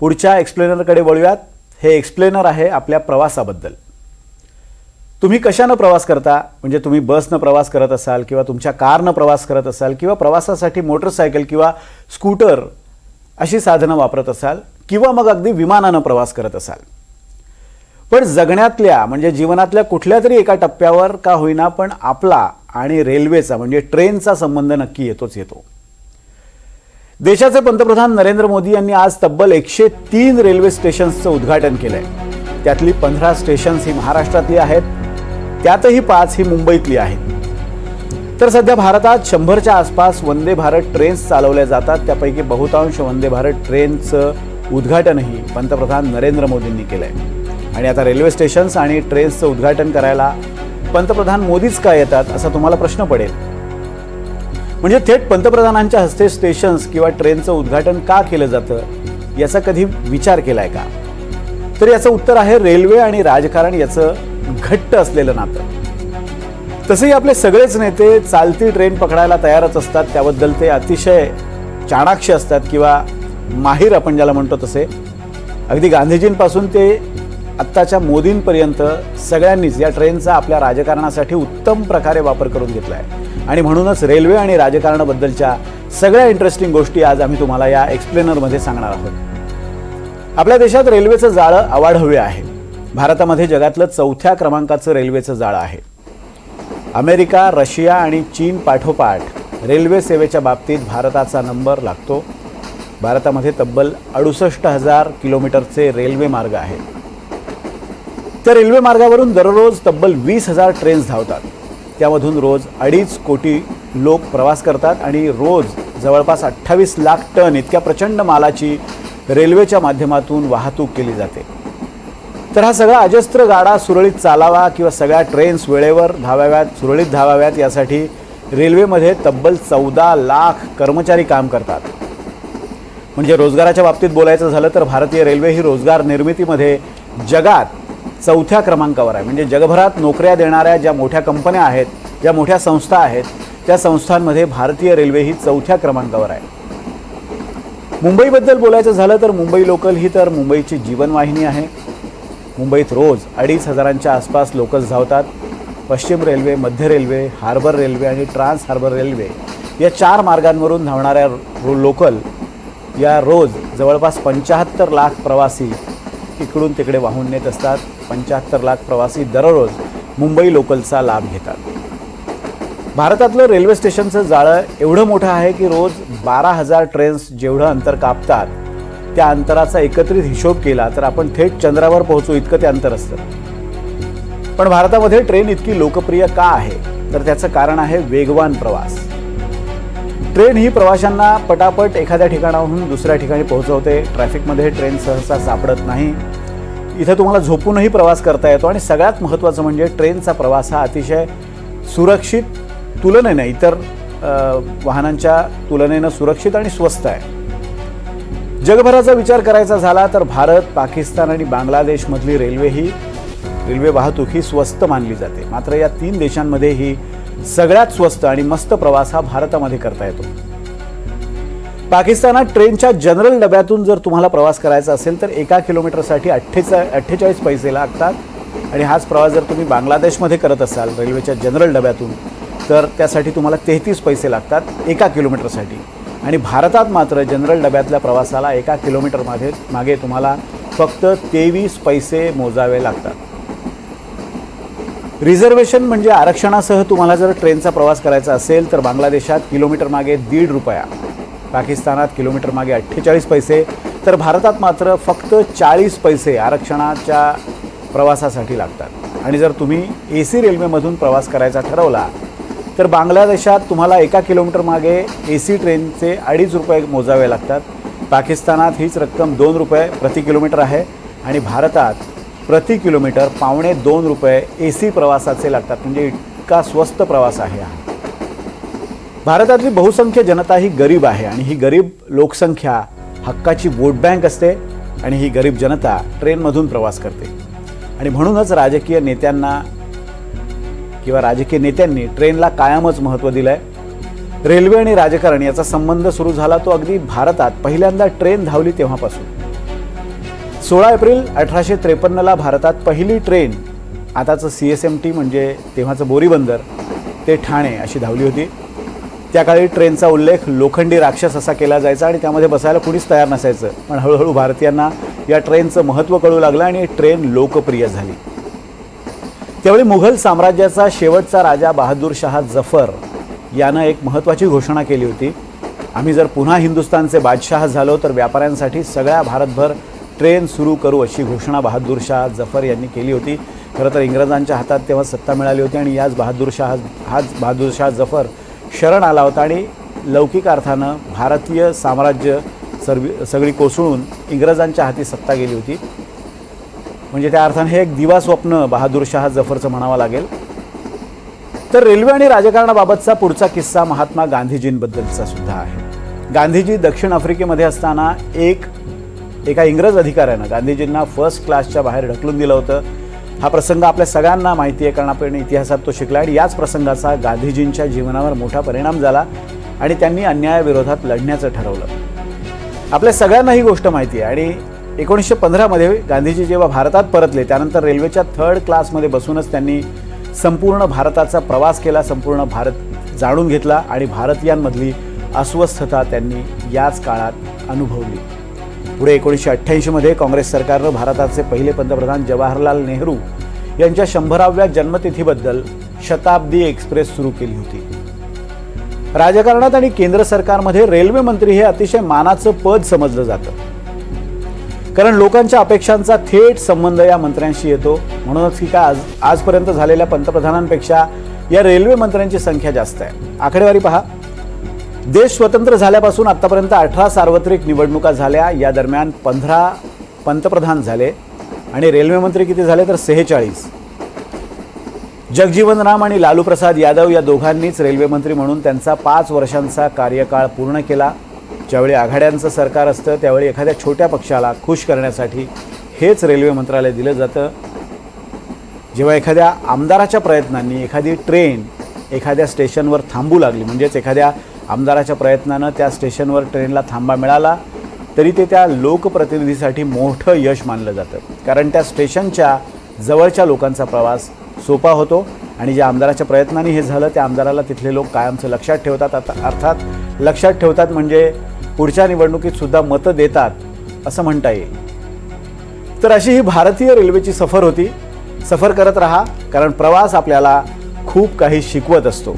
पुढच्या एक्सप्लेनरकडे वळूयात. हे एक्सप्लेनर आहे आपल्या प्रवासाबद्दल. तुम्ही कशानं प्रवास करता? म्हणजे तुम्ही बसनं प्रवास करत असाल किंवा तुमच्या कारनं प्रवास करत असाल किंवा प्रवासासाठी मोटरसायकल किंवा स्कूटर अशी साधनं वापरत असाल किंवा मग अगदी विमानानं प्रवास करत असाल. पण जगण्यातल्या म्हणजे जीवनातल्या कुठल्या तरी एका टप्प्यावर का होईना पण आपला आणि रेल्वेचा म्हणजे ट्रेनचा संबंध नक्की येतोच येतो. देशाचे पंतप्रधान नरेंद्र मोदी यांनी आज तब्बल एकशे तीन रेल्वे स्टेशन्सचं उद्घाटन केलंय. त्यातली पंधरा स्टेशन्स ही महाराष्ट्रातली आहेत. त्यातही पाच ही मुंबईतली आहेत. तर सध्या भारतात शंभरच्या आसपास वंदे भारत ट्रेन्स चालवल्या जातात. त्यापैकी बहुतांश वंदे भारत ट्रेनचं उद्घाटनही पंतप्रधान नरेंद्र मोदींनी केलंय. आणि आता रेल्वे स्टेशन्स आणि ट्रेन्सचं उद्घाटन करायला पंतप्रधान मोदीच का येतात असा तुम्हाला प्रश्न पडेल? म्हणजे थेट पंतप्रधानांच्या हस्ते स्टेशन्स किंवा ट्रेनचं उद्घाटन का केलं जातं याचा कधी विचार केलाय का? तर याचं उत्तर आहे रेल्वे आणि राजकारण याचं घट्ट असलेलं नातं. तसेही आपले सगळेच नेते चालती ट्रेन पकडायला तयारच असतात त्याबद्दल ते अतिशय चाणाक्ष असतात किंवा माहीर आपण ज्याला म्हणतो तसे. अगदी गांधीजींपासून ते आत्ताच्या मोदींपर्यंत सगळ्यांनीच या ट्रेनचा आपल्या राजकारणासाठी उत्तम प्रकारे वापर करून घेतला आहे आणि म्हणूनच रेल्वे आणि राजकारणाबद्दलच्या सगळ्या इंटरेस्टिंग गोष्टी आज आम्ही तुम्हाला या एक्सप्लेनरमध्ये सांगणार आहोत. आपल्या देशात रेल्वेचं जाळं अवाढव्य आहे. भारतामध्ये जगातलं चौथ्या क्रमांकाचं रेल्वेचं जाळं आहे. अमेरिका रशिया आणि चीन पाठोपाठ रेल्वे सेवेच्या बाबतीत भारताचा नंबर लागतो. भारतामध्ये तब्बल अडुसष्ट हजार किलोमीटरचे रेल्वे मार्ग आहेत. त्या रेल्वे मार्गावरून दररोज तब्बल वीस हजार ट्रेन्स धावतात. त्यामधून रोज अडीच कोटी लोक प्रवास करतात आणि रोज जवळपास अठ्ठावीस लाख टन इतक्या प्रचंड मालाची रेल्वेच्या माध्यमातून वाहतूक केली जाते. तर हा सगळा अजस्त्र गाडा सुरळीत चालावा किंवा सगळ्या ट्रेन्स वेळेवर धावाव्यात सुरळीत धावाव्यात यासाठी रेल्वेमध्ये तब्बल चौदा लाख कर्मचारी काम करतात. म्हणजे रोजगाराच्या बाबतीत बोलायचं झालं तर भारतीय रेल्वे ही रोजगार निर्मितीमध्ये जगात चौथ्या क्रमांकावर आहे. म्हणजे जगभरात नोकऱ्या देणाऱ्या ज्या मोठ्या कंपन्या आहेत ज्या मोठ्या संस्था आहेत त्या संस्थांमध्ये भारतीय रेल्वे ही चौथ्या क्रमांकावर आहे. मुंबईबद्दल बोलायचं झालं तर मुंबई लोकल ही तर मुंबईची जीवनवाहिनी आहे. मुंबईत रोज अडीच हजारांच्या आसपास लोकल्स धावतात. पश्चिम रेल्वे मध्य रेल्वे हार्बर रेल्वे आणि ट्रान्स हार्बर रेल्वे या चार मार्गांवरून धावणाऱ्या रो लोकल या रोज जवळपास पंच्याहत्तर लाख प्रवासी इकडून तिकडे वाहून नेत असतात. पंच्याहत्तर लाख प्रवासी दररोज मुंबई लोकलचा लाभ घेतात. भारतातलं रेल्वे स्टेशनचं जाळं एवढं मोठं आहे की रोज बारा हजार ट्रेन्स जेवढं अंतर कापतात त्या अंतराचा एकत्रित हिशोब केला तर आपण थेट चंद्रावर पोहोचू इतकं ते अंतर असतं. पण भारतामध्ये ट्रेन इतकी लोकप्रिय का आहे? तर त्याचं कारण आहे वेगवान प्रवास. ट्रेन ही प्रवाशांना पटापट एखाद्या ठिकाणाहून दुसऱ्या ठिकाणी पोहोचवते. ट्रॅफिकमध्ये ट्रेन सहसा सापडत नाही. इथं तुम्हाला झोपूनही प्रवास करता येतो आणि सगळ्यात महत्त्वाचं म्हणजे ट्रेनचा प्रवास हा अतिशय सुरक्षित तुलनेनं इतर वाहनांच्या तुलनेनं सुरक्षित आणि स्वस्त आहे. जगभराचा विचार करायचा झाला तर भारत पाकिस्तान आणि बांगलादेशमधली रेल्वे ही रेल्वे वाहतूक ही स्वस्त मानली जाते. मात्र या तीन देशांमध्ये ही सगळ्यात स्वस्त आणि मस्त प्रवास हा भारतामध्ये करता येतो. पाकिस्तानात ट्रेनच्या जनरल डब्यातून जर तुम्हाला प्रवास करायचा असेल तर एका किलोमीटरसाठी अठ्ठेचा अठ्ठेचाळीस पैसे लागतात. आणि हाच प्रवास जर तुम्ही बांगलादेशमध्ये करत असाल रेल्वेच्या जनरल डब्यातून तर त्यासाठी तुम्हाला तेहतीस पैसे लागतात एका किलोमीटरसाठी. आणि भारतात मात्र जनरल डब्यातल्या प्रवासाला एका किलोमीटरमध्ये मागे तुम्हाला फक्त तेवीस पैसे मोजावे लागतात. रिझर्वेशन म्हणजे आरक्षणासह तुम्हाला जर ट्रेनचा प्रवास करायचा असेल तर बांगलादेशात किलोमीटर मागे दीड रुपया. पाकिस्तानात किलोमीटर मागे अठ्ठेचाळीस पैसे. तर भारतात मात्र फक्त चाळीस पैसे आरक्षणाच्या प्रवासासाठी लागतात. आणि जर तुम्ही ए सी रेल्वेमधून प्रवास करायचा ठरवला तर बांगलादेशात तुम्हाला एका किलोमीटर मागे ए सी ट्रेनचे अडीच रुपये मोजावे लागतात. पाकिस्तानात हीच रक्कम दोन रुपये प्रति किलोमीटर आहे. आणि भारतात प्रति किलोमीटर पावणे दोन रुपये ए सी प्रवासाचे लागतात. म्हणजे इतका स्वस्त प्रवास आहे हा. भारतातली बहुसंख्य जनता ही गरीब आहे आणि ही गरीब लोकसंख्या हक्काची वोट बँक असते आणि ही गरीब जनता ट्रेनमधून प्रवास करते. आणि म्हणूनच राजकीय नेत्यांना किंवा राजकीय नेत्यांनी ट्रेनला कायमच महत्त्व दिलं आहे रेल्वे आणि राजकारण याचा संबंध सुरू झाला तो अगदी भारतात पहिल्यांदा ट्रेन धावली तेव्हापासून. सोळा एप्रिल अठराशे त्रेपन्नला भारतात पहिली ट्रेन आताचं सी एस एम टी म्हणजे तेव्हाचं बोरीबंदर ते ठाणे अशी धावली होती. त्या काळी ट्रेनचा उल्लेख लोखंडी राक्षस असा केला जायचा आणि त्यामध्ये बसायला कुणीच तयार नसायचं. पण हळूहळू भारतीयांना या ट्रेनचं महत्त्व कळू लागलं आणि ट्रेन लोकप्रिय झाली. त्यावेळी मुघल साम्राज्याचा शेवटचा राजा बहादूर शहा जफर यानं एक महत्त्वाची घोषणा केली होती. आम्ही जर पुन्हा हिंदुस्थानचे बादशाह झालो तर व्यापाऱ्यांसाठी सगळ्या भारतभर ट्रेन सुरू करू अशी घोषणा बहादूर शाह जफर यांनी केली होती. खरं तर इंग्रजांच्या हातात तेव्हा सत्ता मिळाली होती आणि याच बहादूर शाह हाच बहादूर शाह जफर शरण आला होता आणि लौकिक अर्थानं भारतीय साम्राज्य सर्वी सगळी कोसळून इंग्रजांच्या हाती सत्ता गेली होती. म्हणजे त्या अर्थानं हे एक दिवा स्वप्न बहादूर शाह जफरचं म्हणावं लागेल. तर रेल्वे आणि राजकारणाबाबतचा पुढचा किस्सा महात्मा गांधीजींबद्दलचा सुद्धा आहे. गांधीजी दक्षिण आफ्रिकेमध्ये असताना एक एका इंग्रज अधिकाऱ्यानं गांधीजींना फर्स्ट क्लासच्या बाहेर ढकलून दिलं होतं. हा प्रसंग आपल्या सगळ्यांना माहिती आहे. कारण आपण इतिहासात तो शिकला आणि याच प्रसंगाचा गांधीजींच्या जीवनावर मोठा परिणाम झाला आणि त्यांनी अन्यायाविरोधात लढण्याचं ठरवलं. आपल्या सगळ्यांना ही गोष्ट माहिती आहे. आणि एकोणीसशे पंधरामध्ये गांधीजी जेव्हा भारतात परतले त्यानंतर रेल्वेच्या थर्ड क्लासमध्ये बसूनच त्यांनी संपूर्ण भारताचा प्रवास केला संपूर्ण भारत जाणून घेतला आणि भारतीयांमधली अस्वस्थता त्यांनी याच काळात अनुभवली. पुढे एकोणीसशे अठ्ठ्याऐंशीमध्ये काँग्रेस सरकारनं भारताचे पहिले पंतप्रधान जवाहरलाल नेहरू यांच्या शंभराव्या जन्मतिथीबद्दल शताब्दी एक्सप्रेस सुरू केली होती. राजकारणात आणि केंद्र सरकारमध्ये रेल्वे मंत्री हे अतिशय मानाचं पद समजलं जातं. कारण लोकांच्या अपेक्षांचा थेट संबंध या मंत्र्यांशी येतो. म्हणूनच की का आज आजपर्यंत झालेल्या पंतप्रधानांपेक्षा या रेल्वे मंत्र्यांची संख्या जास्त आहे. आकडेवारी पहा. देश स्वतंत्र झाल्यापासून आतापर्यंत अठरा सार्वत्रिक निवडणुका झाल्या. या दरम्यान पंधरा पंतप्रधान झाले आणि रेल्वेमंत्री किती झाले तर सेहेचाळीस. जगजीवन राम आणि लालू प्रसाद यादव या दोघांनीच रेल्वेमंत्री म्हणून त्यांचा पाच वर्षांचा कार्यकाळ पूर्ण केला. ज्यावेळी आघाड्यांचं सरकार असतं त्यावेळी एखाद्या छोट्या पक्षाला खुश करण्यासाठी हेच रेल्वे मंत्रालय दिलं जातं. जेव्हा एखाद्या आमदाराच्या प्रयत्नांनी एखादी ट्रेन एखाद्या स्टेशनवर थांबू लागली म्हणजेच एखाद्या आमदाराच्या प्रयत्नानं त्या स्टेशनवर ट्रेनला थांबा मिळाला तरी ते त्या लोकप्रतिनिधीसाठी मोठं यश मानलं जातं. कारण त्या स्टेशनच्या जवळच्या लोकांचा प्रवास सोपा होतो आणि ज्या आमदाराच्या प्रयत्नाने हे झालं त्या आमदाराला तिथले लोक कायमचं लक्षात ठेवतात. आता अर्थात लक्षात ठेवतात म्हणजे पुढच्या निवडणुकीत सुद्धा मतं देतात असं म्हणता येईल. तर अशी ही भारतीय रेल्वेची सफर होती. सफर करत राहा कारण प्रवास आपल्याला खूप काही शिकवत असतो.